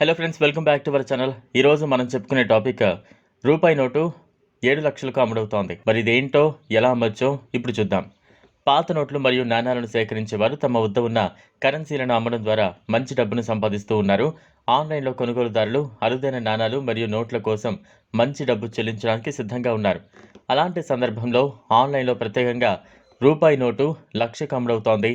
Hello friends welcome back to our channel ఈరోజు మనం చెప్పుకునే టాపిక్ రూపాయి నోటు ఏడు లక్షలకు అమ్ముడవుతోంది. మరి ఇదేంటో ఎలా అమ్మొచ్చో ఇప్పుడు చూద్దాం. పాత నోట్లు మరియు నాణాలను సేకరించేవారు తమ వద్ద ఉన్న కరెన్సీలను అమ్మడం ద్వారా మంచి డబ్బును సంపాదిస్తూ ఉన్నారు. ఆన్లైన్లో కొనుగోలుదారులు అరుదైన నాణాలు మరియు నోట్ల కోసం మంచి డబ్బు చెల్లించడానికి సిద్ధంగా ఉన్నారు. అలాంటి సందర్భంలో ఆన్లైన్లో ప్రత్యేకంగా రూపాయి నోటు లక్షకు అమ్ముడవుతోంది.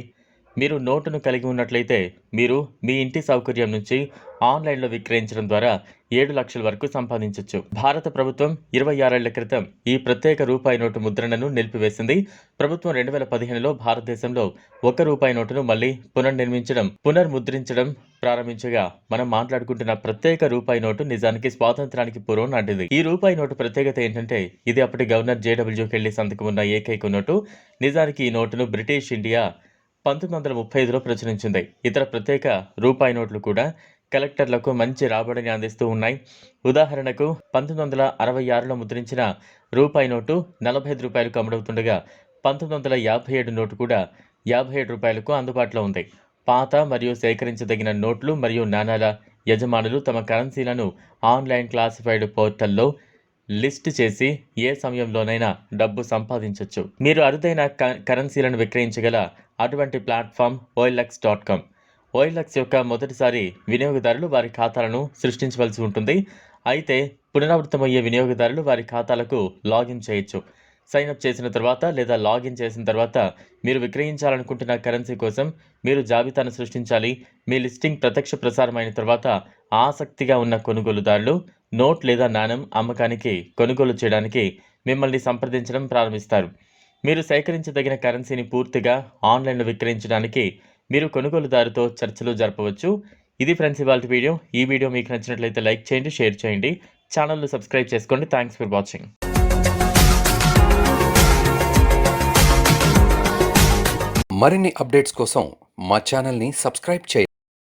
మీరు నోటును కలిగి ఉన్నట్లయితే మీరు మీ ఇంటి సౌకర్యం నుంచి ఆన్లైన్లో విక్రయించడం ద్వారా ఏడు లక్షల వరకు సంపాదించవచ్చు భారత ప్రభుత్వం ఇరవై ఆరేళ్ళ క్రితం ఈ ప్రత్యేక రూపాయి నోటు ముద్రణను నిలిపివేసింది. ప్రభుత్వం రెండు వేల పదిహేనులో భారతదేశంలో ఒక రూపాయి నోటును మళ్ళీ పునర్నిర్మించడం పునర్ముద్రించడం ప్రారంభించగా మనం మాట్లాడుకుంటున్న ప్రత్యేక రూపాయి నోటు నిజానికి స్వాతంత్రానికి పూర్వం నాటిది. ఈ రూపాయి నోటు ప్రత్యేకత ఏంటంటే ఇది అప్పటి గవర్నర్ జేడబ్ల్యూ కెళ్ళి సంతకం ఉన్న ఏకైక నోటు. నిజానికి ఈ నోటును బ్రిటిష్ ఇండియా పంతొమ్మిది వందల ముప్పై ఐదులో ప్రచురించింది. ఇతర ప్రత్యేక రూపాయి నోట్లు కూడా కలెక్టర్లకు మంచి రాబడిని అందిస్తూ ఉన్నాయి. ఉదాహరణకు పంతొమ్మిది వందల అరవై ఆరులో ముద్రించిన రూపాయి నోటు నలభై ఐదు రూపాయలకు అమ్ముడవుతుండగా పంతొమ్మిది వందల యాభై ఏడు నోటు కూడా యాభై ఏడు రూపాయలకు అందుబాటులో ఉంది. పాత మరియు సేకరించదగిన నోట్లు మరియు నాణాల యజమానులు తమ కరెన్సీలను ఆన్లైన్ క్లాసిఫైడ్ పోర్టల్లో లిస్ట్ చేసి ఏ సమయంలోనైనా డబ్బు సంపాదించవచ్చు మీరు అరుదైన క- కరెన్సీలను విక్రయించగల అటువంటి platform OLX dot com. OLX యొక్క మొదటిసారి వినియోగదారులు వారి ఖాతాలను సృష్టించవలసి ఉంటుంది. అయితే పునరావృతమయ్యే వినియోగదారులు వారి ఖాతాలకు లాగిన్ చేయొచ్చు. సైన్ అప్ చేసిన తర్వాత లేదా లాగిన్ చేసిన తర్వాత మీరు విక్రయించాలనుకుంటున్న కరెన్సీ కోసం మీరు జాబితాను సృష్టించాలి. మీ లిస్టింగ్ ప్రత్యక్ష ప్రసారమైన తర్వాత ఆసక్తిగా ఉన్న కొనుగోలుదారులు నోట్ లేదా నాణం అమ్మకానికి కొనుగోలు చేయడానికి మిమ్మల్ని సంప్రదించడం ప్రారంభిస్తారు. మీరు సేకరించదగిన కరెన్సీని పూర్తిగా ఆన్లైన్లో విక్రయించడానికి మీరు కొనుగోలుదారుతో చర్చలు జరపవచ్చు. ఇది ఫ్రెండ్స్ ఇవాళ వీడియో. ఈ వీడియో మీకు నచ్చినట్లయితే లైక్ చేయండి షేర్ చేయండి. ఛానల్ను సబ్స్క్రైబ్ చేసుకోండి థ్యాంక్స్ ఫర్ వాచింగ్. మరిన్ని అప్డేట్స్ కోసం మా ఛానల్ని సబ్స్క్రైబ్ చేయండి.